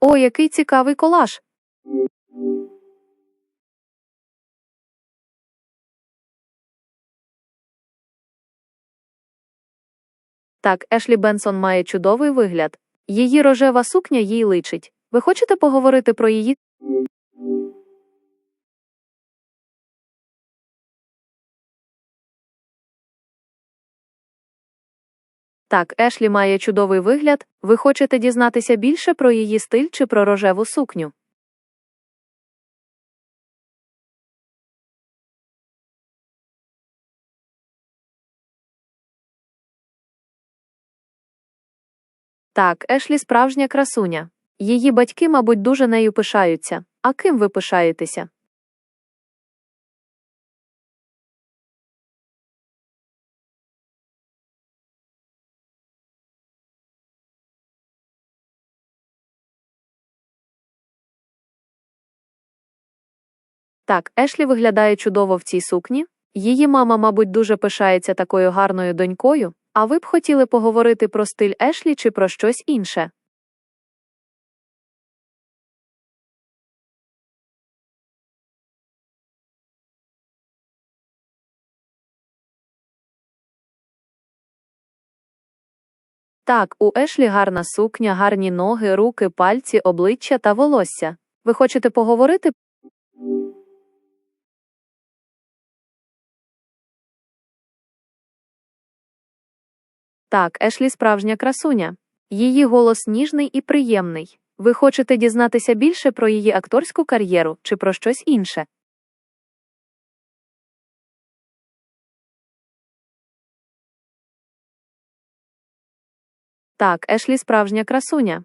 О, який цікавий колаж. Так, Ешлі Бенсон має чудовий вигляд. Її рожева сукня їй личить. Ви хочете поговорити про її? Так, Ешлі має чудовий вигляд. Ви хочете дізнатися більше про її стиль чи про рожеву сукню? Так, Ешлі справжня красуня. Її батьки, мабуть, дуже нею пишаються. А ким ви пишаєтеся? Так, Ешлі виглядає чудово в цій сукні. Її мама, мабуть, дуже пишається такою гарною донькою. А ви б хотіли поговорити про стиль Ешлі чи про щось інше? Так, у Ешлі гарна сукня, гарні ноги, руки, пальці, обличчя та волосся. Ви хочете поговорити? Так, Ешлі справжня красуня. Її голос ніжний і приємний. Ви хочете дізнатися більше про її акторську кар'єру чи про щось інше? Так, Ешлі справжня красуня.